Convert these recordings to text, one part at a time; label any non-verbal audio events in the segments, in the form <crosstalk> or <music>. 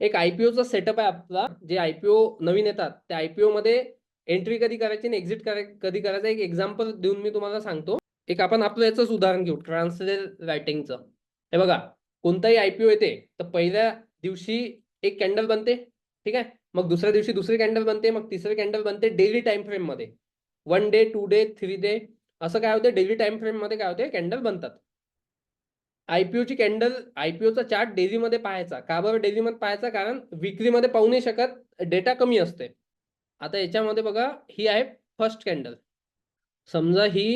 एक आयपीओचा सेटअप आहे आपला. जे आयपीओ नवीन येतात त्या आयपीओ मध्ये एंट्री कधी करायची आणि एक्झिट कधी करायचं एक एक्झाम्पल देऊन मी तुम्हाला सांगतो. एक आपण आपलं याचंच उदाहरण घेऊ ट्रान्सलेट रायटिंगचं हे बघा कोणताही आयपीओ येते तर पहिल्या दिवशी एक कॅन्डल बनते ठीक आहे? मग दुसऱ्या दिवशी दुसरी कॅन्डल बनते मग तिसरी कॅन्डल बनते डेली टाइम फ्रेममध्ये. One day two day three day असं काय होते? डेली टाइम फ्रेममध्ये काय होते? कॅन्डल बनतात. आयपीओची कॅन्डल आयपीओचा चार्ट डेझीमध्ये पाहायचा. का बरं डेझीमध्ये पाहायचा? कारण विक्रीमध्ये पाहू नाही शकत डेटा कमी असते आता याच्यामध्ये बघा ही आहे फर्स्ट कॅन्डल. समजा ही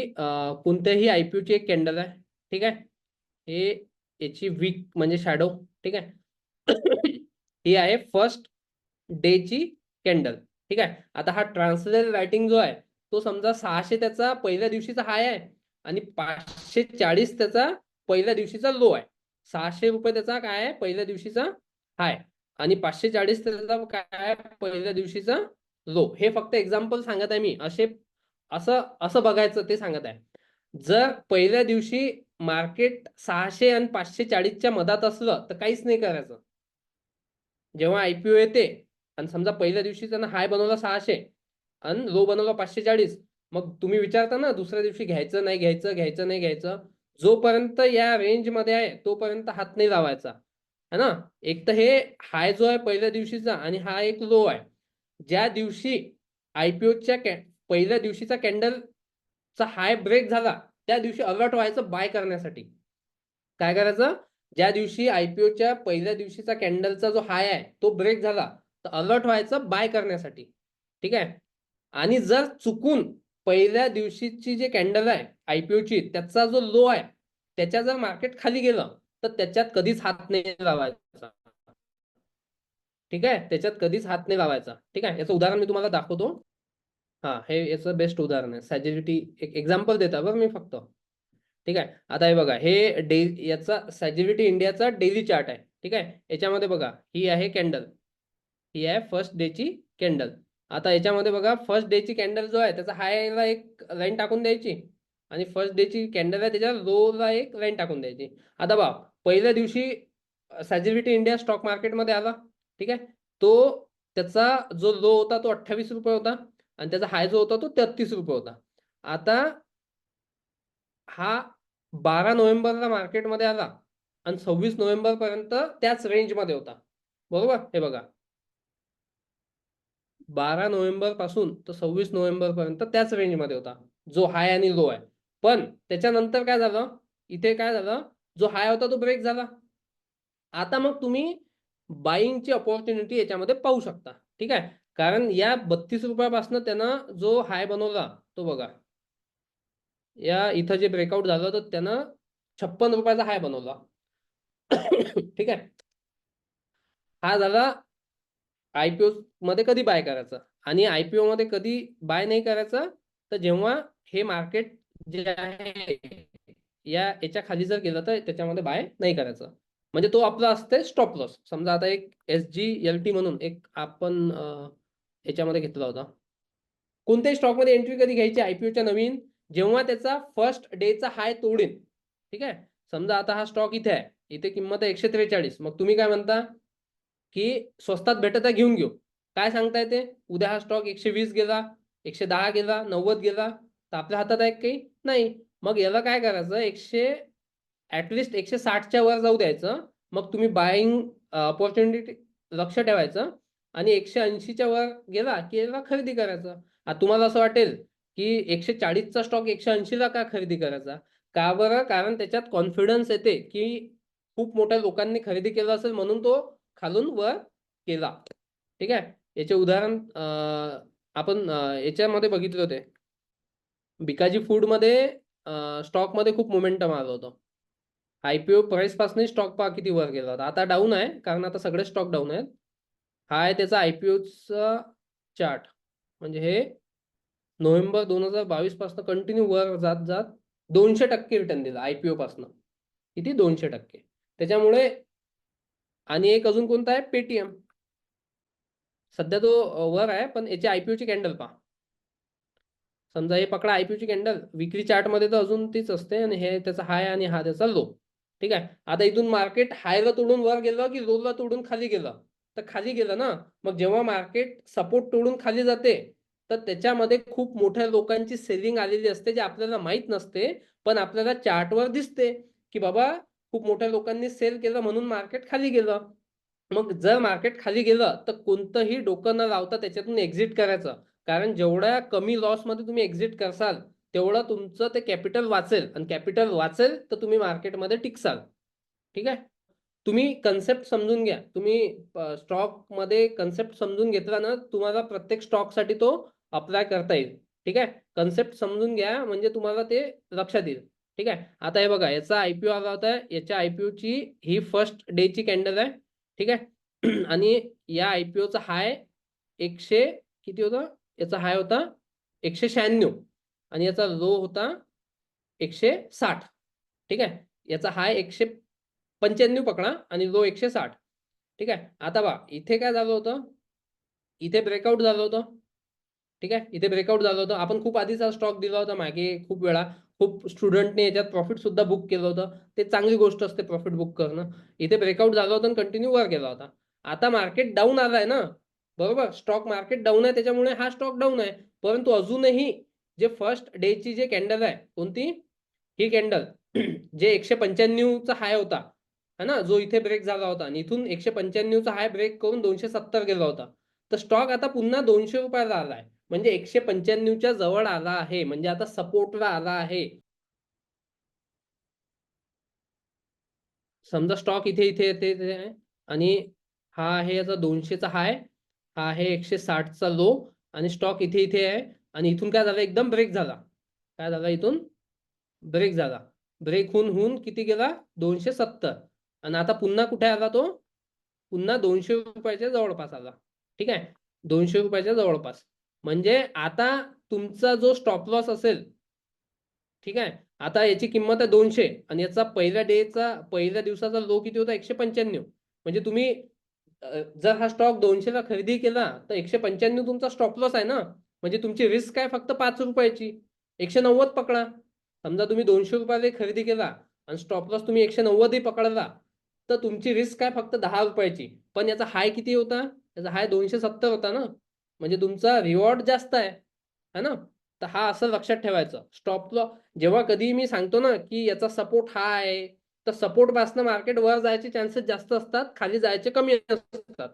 कोणत्याही आयपीओची एक कॅन्डल आहे. ठीक आहे? हे याची वीक म्हणजे शॅडो ठीक आहे? <coughs> ही आहे फर्स्ट डेची कॅन्डल. ठीक आहे? आता हा ट्रान्सलेट रायटिंग जो आहे तो समजा सहाशे त्याचा पहिल्या दिवशीचा हाय आहे आणि पाचशे चाळीस त्याचा पहिल्या दिवशीचा लो आहे. सहाशे रुपये त्याचा काय आहे? पहिल्या दिवशीचा हाय आणि पाचशे चाळीस त्याचा काय आहे? पहिल्या दिवशीचा लो हे फक्त एक्झाम्पल सांगत आहे मी. असे असं असं बघायचं ते सांगत आहे. जर पहिल्या दिवशी मार्केट सहाशे आणि पाचशे चाळीसच्या मधात असलं तर काहीच नाही करायचं. जेव्हा आयपीओ येते आणि समजा पहिल्या दिवशी त्यानं हाय बनवला सहाशे आणि लो बनवला पाचशे चाळीस मग तुम्ही विचारता ना दुसऱ्या दिवशी घ्यायचं नाही घ्यायचं घ्यायचं नाही घ्यायचं. जोपर्यंत या रेंजमध्ये आहे तोपर्यंत हात नाही लावायचा. है ना? एक तर हे हाय जो आहे पहिल्या दिवशीचा आणि हा एक लो आहे. ज्या दिवशी आयपीओच्या पहिल्या दिवशीचा कॅन्डलचा हाय ब्रेक झाला त्या दिवशी अलर्ट व्हायचं बाय करण्यासाठी. काय करायचं? ज्या दिवशी आयपीओच्या पहिल्या दिवशीचा कॅन्डलचा जो हाय आहे तो ब्रेक झाला तर अलर्ट व्हायचं बाय करण्यासाठी. ठीक आहे? आणि जर चुकून पहिल्या दिवशीची जे कॅन्डल आहे आयपीओची त्याचा जो लो आहे त्याच्या जर मार्केट खाली गेलं तर त्याच्यात कधीच हात नाही लावायचा. ठीक आहे? त्याच्यात कधीच हात नाही लावायचा. ठीक आहे? याचं उदाहरण मी तुम्हाला दाखवतो. हा हे याचं बेस्ट उदाहरण आहे. सॅजिलिटी एक एक्झाम्पल देता बरं मी फक्त. ठीक आहे? आता हे बघा हे डे याचा सॅजिलिटी इंडियाचा डेली चार्ट आहे. ठीक आहे? याच्यामध्ये बघा ही आहे कॅन्डल ही आहे फर्स्ट डेची कॅन्डल आता याच्यामध्ये बघा फर्स्ट डेची कॅन्डल जो आहे त्याचा हायला एक लाईन टाकून द्यायची. आणि फर्स्ट डेची कॅन्डल आहे त्याच्या लोला एक लाईन टाकून द्यायची. आता बा पहिल्या दिवशी सॅजिव्हिटी इंडिया स्टॉक मार्केटमध्ये आला ठीक आहे? तो त्याचा जो लो होता तो अठ्ठावीस रुपये होता आणि त्याचा हाय जो होता तो तेहतीस रुपये होता. आता हा बारा नोव्हेंबरला मार्केटमध्ये आला आणि सव्वीस नोव्हेंबर पर्यंत त्याच रेंजमध्ये होता. बरोबर? हे बघा. बारा नोव्हेंबरपासून तर सव्वीस नोव्हेंबर पर्यंत त्याच रेंजमध्ये होता. जो हाय आणि लो आहे. पण त्याच्यानंतर काय झालं? इथे काय झालं? जो हाय होता तो ब्रेक झाला. आता मग तुम्ही बाईंगची अपॉर्च्युनिटी याच्यामध्ये पाहू शकता. ठीक आहे? कारण या बत्तीस रुपयापासून त्यानं जो हाय बनवला तो बघा. या इथं जे ब्रेकआउट झालं तर त्यानं छप्पन रुपयाचा हाय बनवला. <coughs> ठीक आहे? हा झाला आयपीओ मध्ये कधी बाय करायचं? आणि आयपीओ मध्ये कधी बाय नाही करायचं? तर जेव्हा हे मार्केट जे आहे या याच्या खाली जर गेलं तर त्याच्यामध्ये बाय नाही करायचं. म्हणजे तो आपला असते स्टॉप लॉस समजा आता एक एस जी एल टी म्हणून एक आपण याच्यामध्ये घेतला होता. कोणत्याही स्टॉकमध्ये एंट्री कधी घ्यायची? आयपीओच्या नवीन. जेव्हा त्याचा फर्स्ट डेचा हाय तोडेल. ठीक आहे? समजा आता हा स्टॉक इथे आहे. इथे किंमत आहे एकशे त्रेचाळीस. मग तुम्ही काय म्हणता? की स्वस्तात भेटत आहे घेऊन घेऊ. काय सांगताय ते? उद्या हा स्टॉक एकशे वीस गेला एकशे दहा गेला नव्वद गेला. तर आपल्या हातात आहे काही नाही? मग याला काय करायचं? एकशे ऍटलिस्ट एकशे साठच्या वर जाऊ द्यायचं. मग तुम्ही बाईंग ऑपॉर्च्युनिटी लक्ष ठेवायचं. आणि एकशे ऐंशीच्या वर गेला की याला खरेदी करायचं. आता तुम्हाला असं वाटेल की एकशे चाळीसचा स्टॉक एकशे ऐंशीला का खरेदी करायचा? का बरं? कारण त्याच्यात कॉन्फिडन्स येते की खूप मोठ्या लोकांनी खरेदी केलं असेल म्हणून तो खालून वर केला ठीक आहे? याचे उदाहरण आपण याच्यामध्ये बघितले होते. बिकाजी फूडमध्ये स्टॉकमध्ये खूप मोमेंटम आलं होतं. आयपीओ प्राइसपासून स्टॉक पहा किती वर गेला होता. आता डाऊन आहे कारण आता सगळे स्टॉक डाऊन आहेत. हा आहे त्याचा आयपीओचा चार्ट. म्हणजे हे नोव्हेंबर दोन हजार बावीसपासून कंटिन्यू वर जात जात दोनशे टक्के रिटर्न दिला आयपीओ पासून किती? दोनशे टक्के. त्याच्यामुळे आणि एक अजून कोणता आहे? पेटीएम. सध्या तो वर आहे पण याची आयपीओची कॅन्डल पहा. समजा हे पकडा आयपीओची कॅन्डल विक्री चार्टमध्ये तर अजून तीच असते आणि हे त्याचा हाय आणि हा त्याचा लो ठीक आहे? आता इथून मार्केट हायला तोडून वर गेलं की लोला तोडून खाली गेलं? तर खाली गेलं ना? मग जेव्हा मार्केट सपोर्ट तोडून खाली जाते तर त्याच्यामध्ये खूप मोठ्या लोकांची सेलिंग आलेली असते जे आपल्याला माहीत नसते पण आपल्याला चार्टवर दिसते की बाबा खूप मोठ्या लोकांनी सेल केलं म्हणून मार्केट खाली गेलं. मग जर मार्केट खाली गेलं तर कोणतंही डोकं न लावता त्याच्यातून एक्झिट करायचं. कारण जेवढ्या कमी लॉसमध्ये तुम्ही एक्झिट करसाल तेवढं तुमचं ते कॅपिटल वाचेल. आणि कॅपिटल वाचेल तर तुम्ही मार्केटमध्ये टिकसाल. ठीक आहे? तुम्ही कन्सेप्ट समजून घ्या. तुम्ही स्टॉकमध्ये कन्सेप्ट समजून घेतला ना तुम्हाला प्रत्येक स्टॉकसाठी तो अप्लाय करता येईल. ठीक आहे? कन्सेप्ट समजून घ्या म्हणजे तुम्हाला ते लक्षात येईल. ठीक आहे? आता हे बघा याचा आयपीओ आला होता. याच्या आयपीओची ही फर्स्ट डेची कॅन्डल आहे. ठीक आहे? <clears throat> आणि या आयपीओचा हाय एकशे किती होतं? याचा हाय होता एकशे शहाण्णव आणि याचा लो होता एकशे साठ. ठीक आहे? याचा हाय एकशे पंच्याण्णव पकडा आणि लो एकशे साठ. ठीक आहे? आता बा इथे काय झालं होतं? इथे ब्रेकआउट झालं होतं. ठीक आहे? इथे ब्रेकआउट झालं होतं. आपण खूप आधीचा स्टॉक दिला होता मागे खूप वेळा. खूप स्टुडंटने याच्यात प्रॉफिट सुद्धा बुक केलं होतं. ते चांगली गोष्ट असते प्रॉफिट बुक करणं. इथे ब्रेकआउट झालं होतं आणि कंटिन्यू वर गेला होता. आता मार्केट डाऊन आलाय ना? बरोबर? स्टॉक मार्केट डाऊन आहे त्याच्यामुळे हा स्टॉक डाऊन आहे. परंतु अजूनही जे फर्स्ट डेची जे कॅन्डल आहे कोणती? ही कॅन्डल <clears throat> जे एकशे पंच्याण्णवचा हाय होता. है ना? जो इथे ब्रेक झाला होता. आणि इथून एकशे पंच्याण्णवचा हाय ब्रेक करून दोनशे सत्तर गेला होता. तर स्टॉक आता पुन्हा दोनशे रुपयाला आलाय म्हणजे एकशे पंच्याण्णवच्या जवळ आला आहे. म्हणजे आता सपोर्टला आला आहे. समजा स्टॉक इथे इथे येते आणि हा आहे याचा दोनशेचा हाय हा आहे एकशे साठचा लो आणि स्टॉक इथे इथे आहे. आणि इथून काय झालं? एकदम ब्रेक झाला. काय झाला इथून? ब्रेक झाला. ब्रेक होऊन होऊन किती गेला? दोनशे सत्तर. आणि आता पुन्हा कुठे आला तो? पुन्हा दोनशे रुपयाच्या जवळपास आला. ठीक आहे? दोनशे रुपयाच्या जवळपास. म्हणजे आता तुमचा जो स्टॉप लॉस असेल ठीक आहे? आता याची किंमत आहे दोनशे. आणि याचा पहिल्या डेचा पहिल्या दिवसाचा लो किती होता? एकशे पंच्याण्णव. म्हणजे तुम्ही जर हा स्टॉक दोनशेला खरेदी केला तर एकशे पंच्याण्णव तुमचा स्टॉप लॉस आहे ना? म्हणजे तुमची रिस्क आहे फक्त पाच रुपयाची? एकशे नव्वद पकडा. समजा तुम्ही दोनशे रुपयाला खरेदी केला आणि स्टॉप लॉस तुम्ही एकशे नव्वदही पकडला तर तुमची रिस्क काय फक्त दहा रुपयाची? पण याचा हाय किती होता? याचा हाय दोनशे सत्तर होता ना? म्हणजे तुमचा रिवॉर्ड जास्त आहे. है ना? तर हा असं लक्षात ठेवायचं. स्टॉप लॉस जेव्हा कधी मी सांगतो ना की याचा सपोर्ट हा आहे. तर सपोर्ट पासनं मार्केट वर जायचे चान्सेस जास्त असतात खाली जायचे कमी असतात.